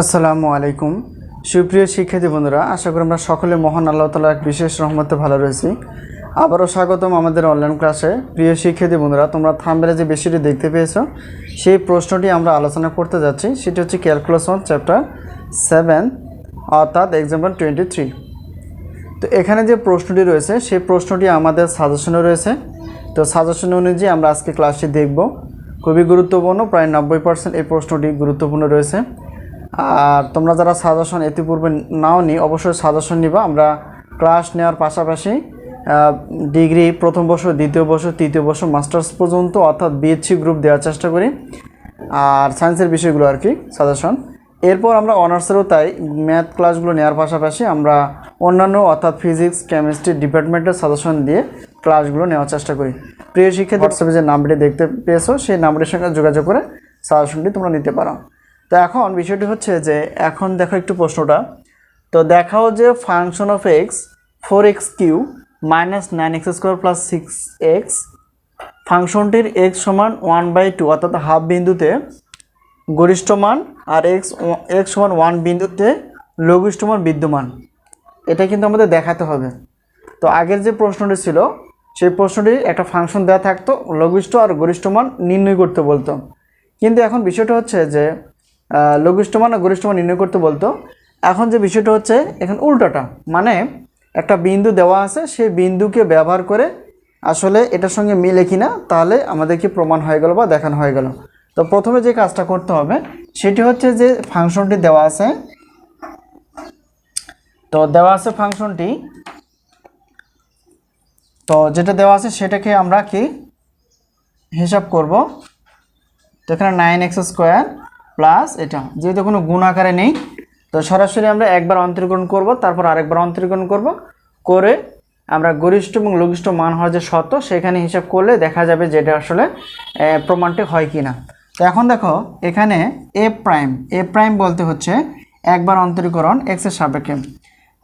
আসসালামু আলাইকুম। সুপ্রিয় শিক্ষার্থী বন্ধুরা, আশা করি আমরা সকলে মহান আল্লাহ এক বিশেষ রহমতে ভালো রয়েছি। আবারও স্বাগতম আমাদের অনলাইন ক্লাসে প্রিয় শিক্ষার্থী বন্ধুরা, তোমরা থামবেলে যে বিষয়টি দেখতে পেয়েছ, সেই প্রশ্নটি আমরা আলোচনা করতে যাচ্ছি। সেটি হচ্ছে ক্যালকুলেশন চ্যাপ্টার সেভেন অর্থাৎ এক্সাম্পল টোয়েন্টি থ্রি তো এখানে যে প্রশ্নটি রয়েছে, সেই প্রশ্নটি আমাদের সাজেশনে রয়েছে। তো সাজেশন অনুযায়ী আমরা আজকে ক্লাসটি দেখব। খুবই গুরুত্বপূর্ণ, প্রায় নব্বই পার্সেন্ট এই প্রশ্নটি গুরুত্বপূর্ণ রয়েছে। আর তোমরা যারা সাজেশন ইতিপূর্বে নাও নি অবশ্যই সাজেশন নিবা। আমরা ক্লাস নেওয়ার পাশাপাশি ডিগ্রি প্রথম বছর দ্বিতীয় বছর তৃতীয় বছর মাস্টার্স পর্যন্ত, অর্থাৎ বিএসসি গ্রুপ দেওয়ার চেষ্টা করি। আর সায়েন্সের বিষয়গুলো আর কি সাজেশন এরপর আমরা অনার্সেরও তাই ম্যাথ ক্লাসগুলো নেওয়ার পাশাপাশি আমরা অন্যান্য, অর্থাৎ ফিজিক্স কেমিস্ট্রি ডিপার্টমেন্টের সাজেশন দিয়ে ক্লাসগুলো নেওয়ার চেষ্টা করি। প্রিয় শিক্ষার্থী হোয়াটসঅ্যাপে যে নাম্বারটি দেখতে পেয়েছ, সেই নাম্বারের সঙ্গে যোগাযোগ করে সাজেশনটি তোমরা নিতে পারো। তো এখন বিষয়টি হচ্ছে যে, এখন দেখো একটু প্রশ্নটা। তো দেখাও যে function of x four x cube minus nine x square plus six x ফাংশনটির এক্স সমান ওয়ান বাই টু অর্থাৎ হাফ বিন্দুতে গরিষ্ঠ মান আর এক্স এক্স সমান ওয়ান বিন্দুতে লঘিষ্ঠ মান বিদ্যমান। এটা কিন্তু আমাদের দেখাতে হবে। তো আগের যে প্রশ্নটি ছিল, সেই প্রশ্নটি একটা ফাংশন দেওয়া থাকতো, লঘিষ্ঠ আর গরিষ্ঠ মান নির্ণয় করতে বলতো। কিন্তু এখন বিষয়টা হচ্ছে যে লঘিষ্ঠ মান আর গরিষ্ঠ মান নির্ণয় করতে বলতো। এখন যে বিষয়টা হচ্ছে, এখন উল্টোটা। মানে একটা বিন্দু দেওয়া আছে, সেই বিন্দুকে ব্যবহার করে আসলে এটার সঙ্গে মিলে কি না তাহলে আমাদেরকে প্রমাণ হয়ে গেল বা দেখানো হয়ে গেল। তো প্রথমে যে কাজটা করতে হবে, সেটি হচ্ছে যে ফাংশনটি দেওয়া আছে। তো দেওয়া আছে ফাংশনটি। তো যেটা দেওয়া আছে, সেটাকে আমরা কি হিসাব করব? তো এখানে নাইন এক্স স্কোয়ার প্লাস এটা, যেহেতু কোনো গুণ আকারে নেই, তো সরাসরি আমরা একবার অন্তরীকরণ করব, তারপর আরেকবার অন্তরীকরণ করব, করে আমরা গরিষ্ঠ এবং লঘিষ্ঠ মান হওয়ার যে শর্ত, সেখানে হিসাব করলে দেখা যাবে যে এটা আসলে প্রমাণটি হয় কি না তো এখন দেখো, এখানে এ প্রাইম এ প্রাইম বলতে হচ্ছে একবার অন্তরীকরণ এক্সের সাপেক্ষে।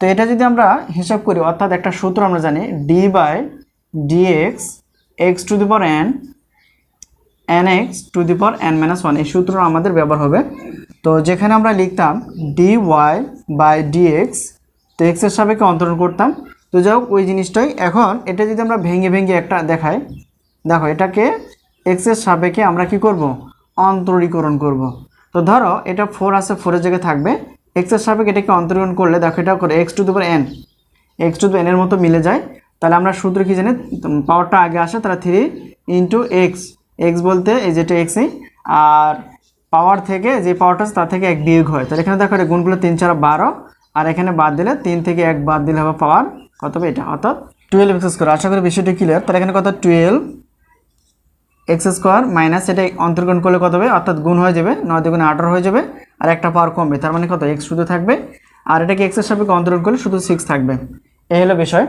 তো এটা যদি আমরা হিসাব করি, অর্থাৎ একটা সূত্র আমরা জানি d by dx x to the power n n x to the power n minus one এই সূত্র আমাদের ব্যবহার হবে। তো যেখানে আমরা লিখতাম ডি ওয়াই বাই ডিএক্স তো এক্সের সাপেক্ষে অন্তরণ করতাম। তো যাই ওই জিনিসটাই। এখন এটা যদি আমরা ভেঙে ভেঙে একটা দেখাই, দেখো এটাকে এক্সের সাপেক্ষে আমরা কি করব? অন্তরীকরণ করব। তো ধরো এটা ফোর আছে ফোরের জায়গায় থাকবে। এক্সের সাপেক্ষে এটাকে অন্তরীকরণ করলে, দেখো এটা করে x to the power n x to এনের মতো মিলে যায়। তাহলে আমরা সূত্র কি জানি? পাওয়ারটা আগে আসে, তাহলে থ্রি ইন্টু এক্স এক্স বলতে এই যেটা এক্সই আর পাওয়ার থেকে যে পাওয়ারটা আছে তার থেকে এক বিয়োগ হয়। তাহলে এখানে দেখো এটা গুণগুলো তিন চার বারো, আর এখানে বাদ দিলে তিন থেকে এক বাদ দিলে হবে পাওয়ার কত হবে এটা? অর্থাৎ টুয়েলভ এক্স স্কোয়ার আশা করি বিষয়টি ক্লিয়ার তাহলে এখানে কত? টুয়েলভ এক্স স্কোয়ার মাইনাস এটা অন্তর্গণ করলে কত হবে? অর্থাৎ গুণ হয়ে যাবে, নয় দুগুণে আঠারো হয়ে যাবে, আর একটা পাওয়ার কমবে। তার মানে কত? এক্স শুধু থাকবে, আর এটাকে এক্সের সাপেক্ষে অন্তরণ করলে শুধু সিক্স থাকবে। এই হলো বিষয়।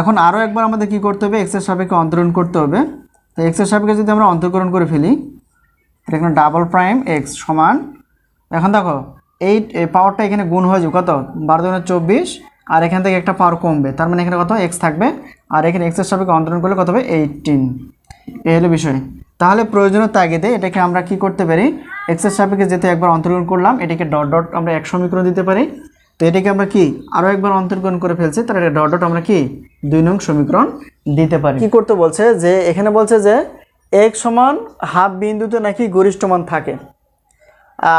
এখন আরও একবার আমাদের কি করতে হবে? এক্সের সাপেক্ষে অন্তরণ করতে হবে। তো এক্সের সাপেক্ষে যদি আমরা অন্তর্করণ করে ফেলি এটা এখানে ডাবল প্রাইম এক্স সমান, এখন দেখো এই পাওয়ারটা এখানে গুণ হয়ে যাবে, কত? বারো দুগুণে চব্বিশ, আর এখান থেকে একটা পাওয়ার কমবে, তার মানে এখানে কত? এক্স থাকবে, আর এখানে এক্সের সাপেক্ষে অন্তরণ করলে কত হবে? এইটিন এই হলো বিষয়। তাহলে প্রয়োজনীয় তাগিদে এটাকে আমরা কি করতে পারি? এক্সের সাপেক্ষে যেতে একবার অন্তর্করণ করলাম, এটাকে ডট ডট আমরা এক সমীকরণ দিতে পারি। তো এটাকে আমরা কি? আরও একবার অন্তর্করণ করে ফেলছি, তাহলে এটা ডট ডট আমরা কি? দুই নং সমীকরণ দিতে পারি। কি করতে বলছে? যে এখানে বলছে যে এক সমান হাফ বিন্দুতে নাকি গরিষ্ঠ মান থাকে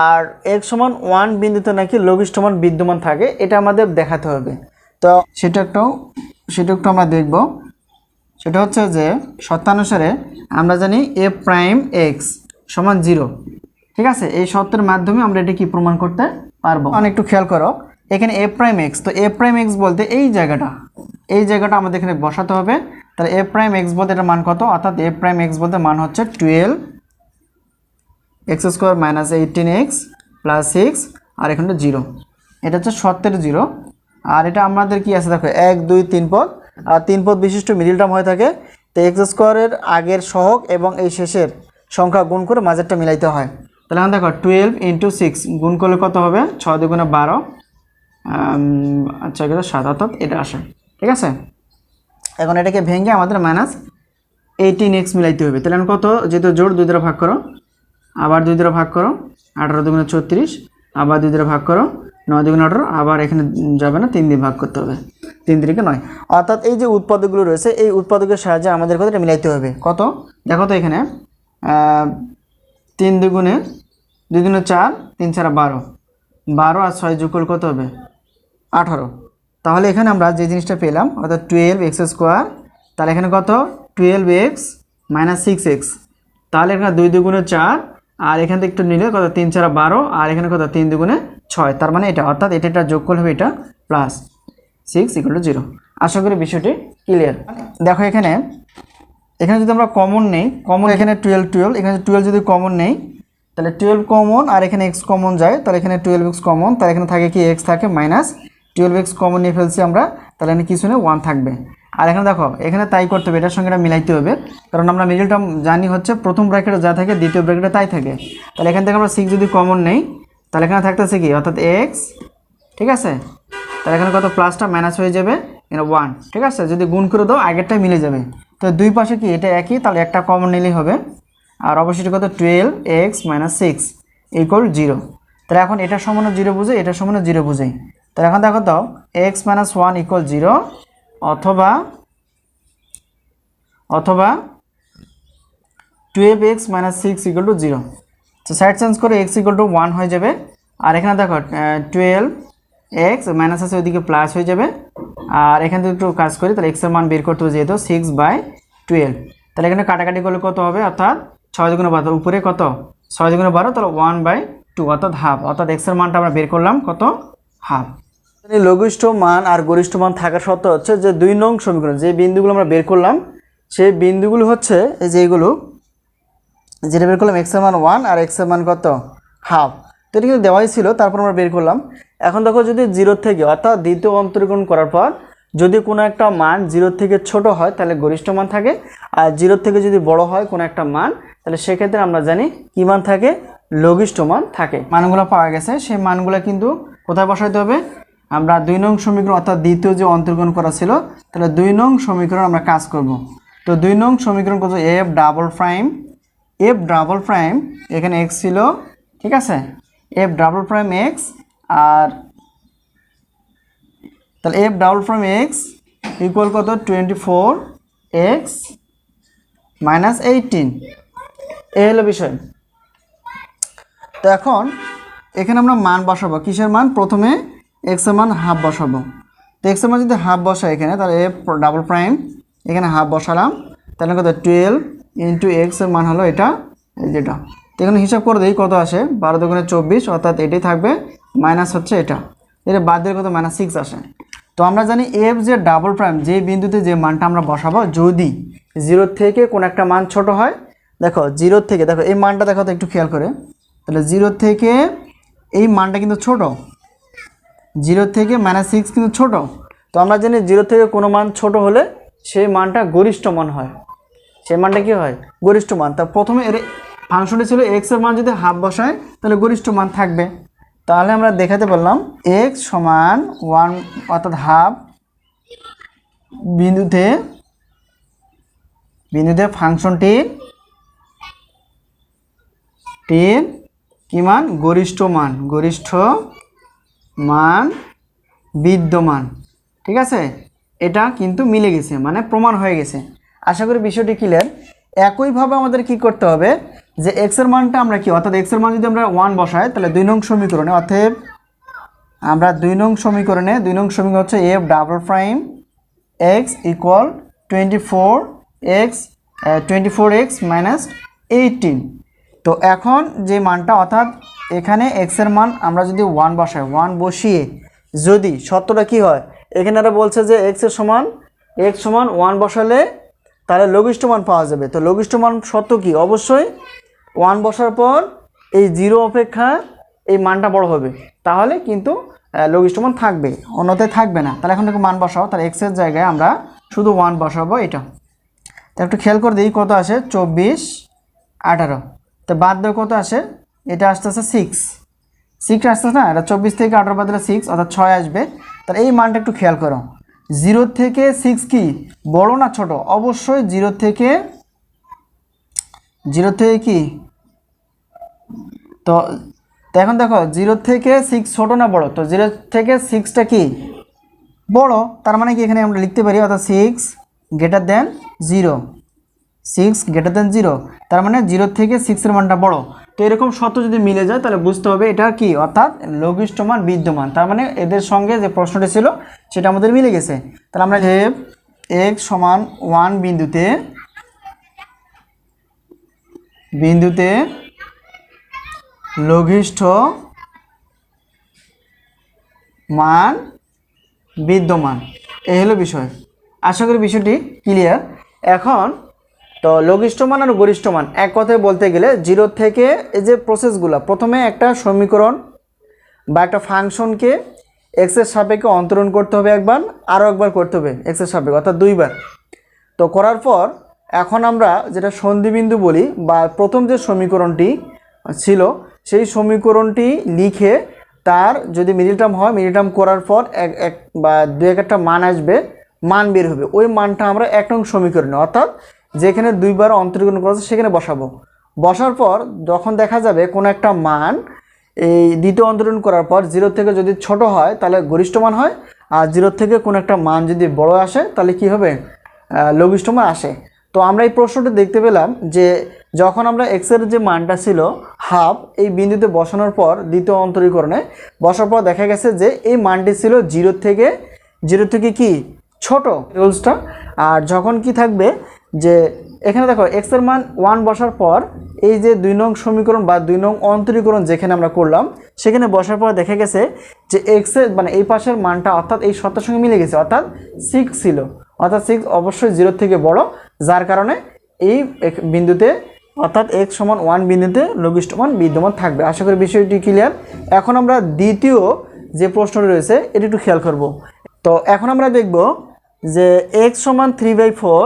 আর এক সমান ওয়ান বিন্দুতে নাকি লঘিষ্ঠ মান বিদ্যমান থাকে, এটা আমাদের দেখাতে হবে। তো সেটা একটু সেটা একটু আমরা দেখব। সেটা হচ্ছে যে সত্যানুসারে আমরা জানি এ প্রাইম এক্স সমান জিরো ঠিক আছে? এই সত্যের মাধ্যমে আমরা এটা কি প্রমাণ করতে পারব? অনেক একটু খেয়াল করো। এখানে এ প্রাইম এক্স তো এ প্রাইম এক্স বলতে এই জায়গাটা এই জায়গাটা আমাদের এখানে বসাতে হবে। তাহলে এ প্রাইম এক্স বলতে এটা মান কত? অর্থাৎ এ প্রাইম এক্স বলতে মান হচ্ছে twelve x square minus eighteen x plus six আর এখানে জিরো এটা হচ্ছে সত্তর জিরো আর এটা আমাদের কি আছে দেখো? এক, দুই, তিন পদ। আর তিন পদ বিশিষ্ট মিডিল টার্ম হয়ে থাকে। তো এক্স স্কোয়ারের আগের সহগ এবং এই শেষের সংখ্যা গুণ করে মাঝেরটা মিলাইতে হয়। তাহলে এখন দেখো টুয়েলভ ইন্টু সিক্স গুণ করলে কত হবে? ছয় দুগুণে বারো। আম, আচ্ছা এটা সাত অর্থাৎ এটা আসে। ঠিক আছে? এখন এটাকে ভেঙে আমাদের মাইনাস এইটিন এক্স মিলাইতে হবে। তাহলে এখন কত? যেহেতু জোর দুই দ্বারা ভাগ করো। আবার দুই দ্বারা ভাগ করো আঠারো দুগুণে ছত্রিশ। আবার দুই দিয়ে ভাগ করো নয় দুগুণ আঠারো। আবার এখানে যাবে না তিন দিয়ে ভাগ করতে হবে। তিন দিকে নয়। অর্থাৎ এই যে উৎপাদকগুলো রয়েছে এই উৎপাদকের সাহায্যে আমাদের কথাটা মিলাইতে হবে? কত? দেখো তো এখানে তিন দুগুণে দুই দুগুণে চার তিন ছাড়া বারো। বারো আর ছয় যোগ করলে কত হবে? আঠারো। তাহলে এখানে আমরা যে জিনিসটা পেলাম, অর্থাৎ টুয়েলভ এক্স স্কোয়ার তাহলে এখানে কত? Twelve x minus six x তাহলে এখানে দুই দুগুণে চার, আর এখান থেকে একটু নিলে কত? তিন চারা বারো, আর এখানে কত? তিন দুগুণে ছয়। তার মানে এটা, অর্থাৎ এটা এটা যোগ করলে হবে এটা plus six equal to zero আশা করি বিষয়টি ক্লিয়ার দেখো এখানে এখানে যদি আমরা কমন নেই কমন এখানে টুয়েলভ টুয়েলভ এখানে টুয়েলভ যদি কমন নেই, তাহলে টুয়েলভ কমন আর এখানে এক্স কমন যায়, তাহলে এখানে টুয়েলভ এক্স কমন তাহলে এখানে থাকে কি? এক্স থাকে মাইনাস টুয়েলভ এক্স কমন নিয়ে ফেলছি আমরা, তাহলে এখানে কিছু নেই ওয়ান থাকবে। আর এখানে দেখো, এখানে তাই করতে হবে, এটার সঙ্গে এটা মিলাইতে হবে, কারণ আমরা মিডিল টার্ম জানি হচ্ছে প্রথম ব্র্যাকেটে যা থাকে, দ্বিতীয় ব্র্যাকেটে তাই থাকে। তাহলে এখান থেকে আমরা সিক্স যদি কমন নেই, তাহলে এখানে থাকতেছে কি? অর্থাৎ এক্স ঠিক আছে? তাহলে এখানে কত? প্লাসটা মাইনাস হয়ে যাবে, এখানে ওয়ান ঠিক আছে? যদি গুণ করে দাও, আগেরটাই মিলে যাবে। তো দুই পাশে কি? এটা একই, তাহলে একটা কমন নিলেই হবে। আর অবশ্যই কত? Twelve x minus six equal zero তাহলে এখন এটা সমান জিরো বুঝে এটা সমান জিরো বুঝেই তাহলে এখন দেখো তো x minus one equal zero অথবা অথবা twelve x minus six equal to zero তো সাইড চেঞ্জ করে এক্স ইকুয়াল টু ওয়ান হয়ে যাবে। আর এখানে দেখো টুয়েলভ এক্স মাইনাস আছে ওইদিকে প্লাস হয়ে যাবে। আর এখান থেকে একটু কাজ করি, তাহলে এক্সের মান বের করতে হবে যেহেতু সিক্স বাই টুয়েলভ তাহলে এখানে কাটাকাটি করলে কত হবে? অর্থাৎ ছয় দুগুণে বারো উপরে কত? ছয় দুগুণে বারো, তাহলে ওয়ান বাই টু অর্থাৎ হাফ অর্থাৎ এক্সের মানটা আমরা বের করলাম কত? হাফ লঘিষ্ঠ মান আর গরিষ্ঠ মান থাকা সত্ত্বেও হচ্ছে যে দুই নং সমীকরণ, যে বিন্দুগুলো আমরা বের করলাম, সেই বিন্দুগুলো হচ্ছে এই যে এগুলো, যেটা বের করলাম এক্সের মান ওয়ান আর এক্সের মান কত? হাফ তো এটা কিন্তু দেওয়াই ছিল, তারপর আমরা বের করলাম। এখন দেখো যদি জিরো থেকে, অর্থাৎ দ্বিতীয় অন্তরীকরণ করার পর যদি কোনো একটা মান জিরোর থেকে ছোট হয়, তাহলে গরিষ্ঠ মান থাকে, আর জিরোর থেকে যদি বড় হয় কোনো একটা মান, তাহলে সেক্ষেত্রে আমরা জানি কী মান থাকে? লঘিষ্ঠ মান থাকে। মানগুলো পাওয়া গেছে, সেই মানগুলো কিন্তু কোথায় বসাইতে হবে? আমরা দুই নং সমীকরণ অর্থাৎ দ্বিতীয় যে অন্তর্গ্রহণ করা ছিল, তাহলে দুই নং সমীকরণ আমরা কাজ করব। তো দুই নং সমীকরণ কত? F double prime f double prime এখানে এক্স ছিল, ঠিক আছে? এফ ডাবল প্রাইম এক্স আর তাহলে f double prime x equal কত? Twenty four x minus eighteen এই হলো বিষয়। তো এখন এখানে আমরা মান বসাবো। কিসের মান? প্রথমে এক্সের মান হাফ বসাবো। তো এক্সের মান যদি হাফ বসাই এখানে, তাহলে এফ ডাবল প্রাইম এখানে হাফ বসালাম। তাহলে কত? টুয়েলভ ইন্টু এক্সের মান হলো এটা যেটা তো এখানে হিসাব করে দিই কত আসে? বারো দোকানে চব্বিশ, অর্থাৎ এটাই থাকবে মাইনাস হচ্ছে এটা। এটা বাদ দিলে কত? মাইনাস সিক্স আসে। তো আমরা জানি এফ যে ডাবল প্রাইম যে বিন্দুতে যে মানটা আমরা বসাবো, যদি জিরো থেকে কোন একটা মান ছোট হয়, দেখো জিরো থেকে, দেখো, এই মানটা দেখো তো একটু খেয়াল করে। তাহলে জিরো থেকে এই মানটা কিন্তু ছোট। জিরো থেকে মাইনাস সিক্স কিন্তু ছোট। তো আমরা জানি জিরো থেকে কোনো মান ছোট হলে সেই মানটা গরিষ্ঠ মান হয়। সেই মানটা কি হয়? গরিষ্ঠ মান। তা প্রথমে এর ফাংশনটি ছিল এক্সের মান যদি হাফ বসায়, তাহলে গরিষ্ঠ মান থাকবে। তাহলে আমরা দেখাতে পারলাম এক্স সমান ওয়ান অর্থাৎ হাফ বিন্দুতে বিন্দুতে ফাংশনটির টির কি মান? গরিষ্ঠ মান। গরিষ্ঠ মান বিদ্যমান। ঠিক আছে? এটা কিন্তু মিলে গেছে মানে প্রমাণ হয়ে গেছে। আশা করি বিষয়টি ক্লিয়ার একইভাবে আমাদের কি করতে হবে? যে এক্সের মানটা আমরা কি? অর্থাৎ এক্সের মান যদি আমরা ওয়ান বসাই, তাহলে দুই নং সমীকরণে, অতএব আমরা দুই নং সমীকরণে, দুই নং সমীকরণ হচ্ছে f double prime x equal twenty four x twenty four x minus eighteen তো এখন যে মানটা, অর্থাৎ এখানে এক্সের মান আমরা যদি ওয়ান বসাই ওয়ান বসিয়ে যদি সত্যটা কি হয়, এখানে এরা বলছে যে এক্সের সমান এক্স সমান ওয়ান বসালে তাহলে লঘিষ্ঠ মান পাওয়া যাবে। তো লঘিষ্ঠ মান সত্য কি? অবশ্যই ওয়ান বসার পর এই জিরো অপেক্ষা এই মানটা বড় হবে। তাহলে কিন্তু লঘিষ্ঠ মান থাকবে, অন্যথায় থাকবে না। তাহলে এখন থেকে মান বসাও, তাহলে এক্সের জায়গায় আমরা শুধু ওয়ান বসাবো এটা। তো একটু খেয়াল করে দিই কত আসে, চব্বিশ আঠারো। তো বাদ দিয়ে কত আসে? এটা আসতে আসতেছে সিক্স সিক্স আসতেছে না? এটা চব্বিশ থেকে আঠারো বাদ দিলে সিক্স অর্থাৎ ছয় আসবে। তাহলে এই মানটা একটু খেয়াল করো। জিরো থেকে সিক্স কি? বড় না ছোট? অবশ্যই জিরো থেকে জিরো থেকে কি? তো এখন দেখো জিরো থেকে সিক্স ছোটো না বড়? তো জিরো থেকে সিক্সটা কি? বড়। তার মানে কি এখানে আমরা লিখতে পারি? অর্থাৎ six greater than zero six greater than zero তার মানে জিরো থেকে সিক্সের মানটা বড়। তো এরকম শর্ত যদি মিলে যায়, তাহলে বুঝতে হবে এটা কি? অর্থাৎ লঘিষ্ঠ মান বিদ্যমান। তার মানে এদের সঙ্গে যে প্রশ্নটি ছিল, সেটা আমাদের মিলে গেছে। তাহলে আমরা যে এক্স সমান ওয়ান বিন্দুতে বিন্দুতে লঘিষ্ঠ মান বিদ্যমান। এই হলো বিষয়। আশা করি বিষয়টি ক্লিয়ার এখন তো লঘিষ্ঠ মান আর গরিষ্ঠ মান এক কথায় বলতে গেলে জিরো থেকে এই যে প্রসেসগুলো প্রথমে একটা সমীকরণ বা একটা ফাংশনকে এক্সের সাপেক্ষে অন্তরণ করতে হবে একবার, আরও একবার করতে হবে এক্সের সাপেক্ষে, অর্থাৎ দুইবার। তো করার পর এখন আমরা যেটা সন্ধিবিন্দু বলি বা প্রথম যে সমীকরণটি ছিল, সেই সমীকরণটি লিখে তার যদি মিডিল টার্ম হয় মিডিল টার্ম করার পর এক এক বা দু এক একটা মান আসবে, মান বের হবে। ওই মানটা আমরা এক নং সমীকরণে, অর্থাৎ যেখানে দুইবার অন্তরীকরণ করা আছে সেখানে বসাবো। বসার পর যখন দেখা যাবে কোনো একটা মান, এই দ্বিতীয় অন্তরণ করার পর জিরো থেকে যদি ছোট হয়, তাহলে গরিষ্ঠ মান হয়। আর জিরো থেকে কোনো একটা মান যদি বড় আসে, তাহলে কি হবে? লঘিষ্ঠ মান আসে। তো আমরা এই প্রশ্নটা দেখতে পেলাম যে যখন আমরা এক্সের যে মানটা ছিল হাফ এই বিন্দুতে বসানোর পর দ্বিতীয় অন্তরীকরণে, বসার পর দেখা গেছে যে এই মানটি ছিল জিরো থেকে জিরো থেকে কি? ছোট। রুলসটা আর যখন কি থাকবে? যে এখানে দেখো এক্সের মান ওয়ান বসার পর এই যে দুই নং সমীকরণ বা দুই নং অন্তরীকরণ যেখানে আমরা করলাম, সেখানে বসার পর দেখা গেছে যে এক্সের মানে এই পাশের মানটা অর্থাৎ এই সত্তার সঙ্গে মিলে গেছে, অর্থাৎ সিক্স ছিল। অর্থাৎ সিক্স অবশ্যই জিরোর থেকে বড়, যার কারণে এই বিন্দুতে অর্থাৎ এক্স সমান ওয়ান বিন্দুতে লঘিষ্ঠ মান বিদ্যমান থাকবে। আশা করি বিষয়টি ক্লিয়ার এখন আমরা দ্বিতীয় যে প্রশ্নটি রয়েছে, এটি একটু খেয়াল করব। তো এখন আমরা দেখব যে এক্স সমান থ্রি বাই ফোর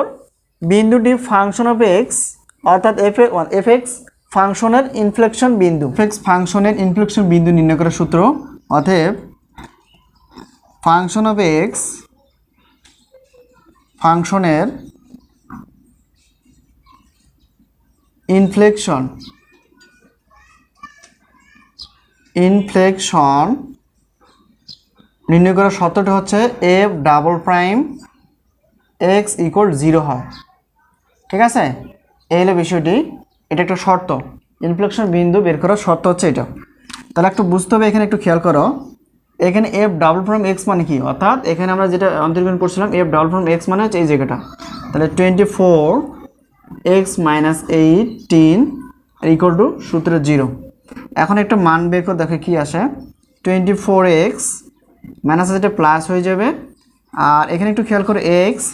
বিন্দুটি ফাংশন অফ এক্স অর্থাৎ এফ এফ এক্স ফাংশনের ইনফ্লেকশন বিন্দু। এক্স ফাংশনের ইনফ্লেকশন বিন্দু নির্ণয় করার সূত্র, অতএব ফাংশন অফ এক্স ফাংশনের ইনফ্লেকশন ইনফ্লেকশন নির্ণয় করার শর্তটা হচ্ছে f double prime x equal zero হয়। ঠিক আছে? এই হলো বিষয়টি। এটা একটা শর্ত। ইনফ্লেকশন বিন্দু বের করার শর্ত হচ্ছে এটা। তাহলে একটু বুঝতে হবে, এখানে একটু খেয়াল করো। এখানে এফ ডাবল ফ্রম এক্স মানে কি? অর্থাৎ এখানে আমরা যেটা অন্তর্গণ করছিলাম এফ ডাবল ফ্রম এক্স মানে হচ্ছে এই জায়গাটা। তাহলে twenty four x minus eighteen equal to সূত্র জিরো এখন একটা মান বের করে দেখো কী আসে। টোয়েন্টি ফোর এক্স মাইনাস যেটা প্লাস হয়ে যাবে। আর এখানে একটু খেয়াল করে এক্স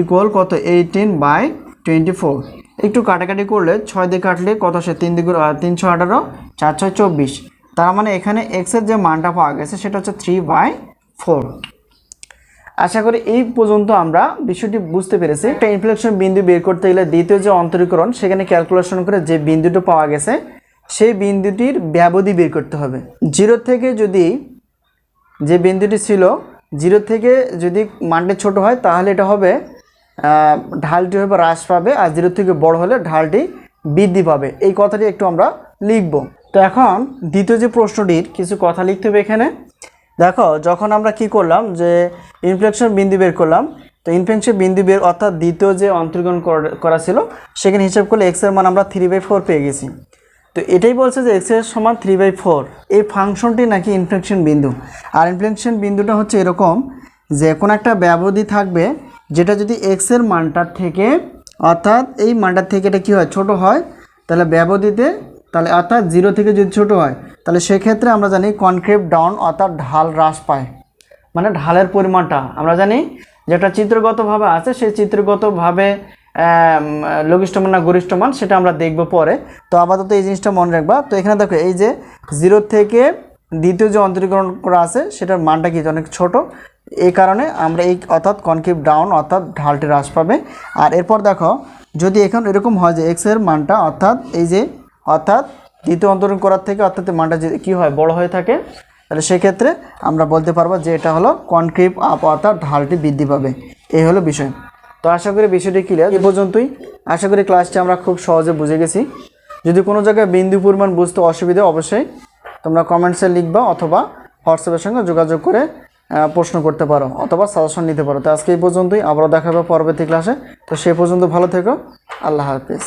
ইকুয়াল কত? Eighteen by twenty four. একটু কাটাকাটি করলে ছয় দিয়ে কাটলে কত আসে? তিন দিকে তিন ছয় আঠারো, চার ছয় চব্বিশ। তার মানে এখানে এক্সের যে মানটা পাওয়া গেছে সেটা হচ্ছে থ্রি বাই ফোর আশা করি এই পর্যন্ত আমরা বিষয়টি বুঝতে পেরেছি। একটা ইনফ্লেকশন বিন্দু বের করতে গেলে দ্বিতীয় যে অন্তরীকরণ, সেখানে ক্যালকুলেশন করে যে বিন্দুটা পাওয়া গেছে, সেই বিন্দুটির ব্যবধি বের করতে হবে। জিরো থেকে যদি যে বিন্দুটি ছিল জিরো থেকে যদি মানটি ছোট হয়, তাহলে এটা হবে ঢালটি হবে হ্রাস পাবে আর জিরো থেকে বড় হলে ঢালটি বৃদ্ধি পাবে। এই কথাটি একটু আমরা লিখব। তো এখন দ্বিতীয় যে প্রশ্নটির কিছু কথা লিখতে হবে এখানে। দেখো, যখন আমরা কি করলাম যে ইনফ্লেকশন বিন্দু বের করলাম, তো ইনফ্লেকশন বিন্দু বের অর্থাৎ দ্বিতীয় যে অন্তর্গণ কর- ছিল, সেখানে হিসাব করলে এক্সের মান আমরা থ্রি বাই ফোর পেয়ে গেছি। তো এটাই বলছে যে এক্সের সমান থ্রি বাই ফোর এই ফাংশনটি নাকি ইনফ্লেকশন বিন্দু। আর ইনফ্লেকশন বিন্দুটা হচ্ছে এরকম যে কোনো একটা ব্যবধি থাকবে যেটা যদি এক্সের মানটার থেকে, অর্থাৎ এই মানটার থেকে এটা কী হয়? ছোট হয়, তাহলে ব্যবধিতে, তাহলে অর্থাৎ জিরো থেকে যদি ছোট হয়, তাহলে সেক্ষেত্রে আমরা জানি কনক্রেপ ডাউন অর্থাৎ ঢাল হ্রাস পায়। মানে ঢালের পরিমাণটা। আমরা জানি যেটা চিত্রগতভাবে আছে, সেই চিত্রগতভাবে লঘিষ্ঠ মান না গরিষ্ঠ সেটা আমরা দেখব পরে। তো আপাতত এই জিনিসটা মনে রাখবা। তো এখানে দেখো, এই যে জিরো থেকে দ্বিতীয় যে অন্তরীকরণ করা আছে, সেটার মানটা কি? অনেক ছোট। এই কারণে আমরা এই অর্থাৎ কনকিপ ডাউন অর্থাৎ ঢালটি হ্রাস পাবে। আর এরপর দেখো, যদি এখন এরকম হয় যে এক্সের মানটা অর্থাৎ এই যে, অর্থাৎ দ্বিতীয় অন্তরণ করার থেকে অর্থাৎ মানটা যে কী হয়, বড় হয়ে থাকে, তাহলে সেক্ষেত্রে আমরা বলতে পারব যে এটা হলো কনক্রিপ আপ অর্থাৎ ঢালটি বৃদ্ধি পাবে। এই হলো বিষয়। তো আশা করি বিষয়টি ক্লিয়ার এ পর্যন্তই। আশা করি ক্লাসটি আমরা খুব সহজে বুঝে গেছি। যদি কোনো জায়গায় বিন্দু পরিমাণ বুঝতে অসুবিধা অবশ্যই তোমরা কমেন্টসে লিখবা অথবা হোয়াটসঅ্যাপের সঙ্গে যোগাযোগ করে প্রশ্ন করতে পারো অথবা সাজেশন নিতে পারো। তো আজকে এই পর্যন্তই। আবারও দেখাবে পরবর্তী ক্লাসে তো সে পর্যন্ত ভালো থেকো। আল্লাহ হাফিজ।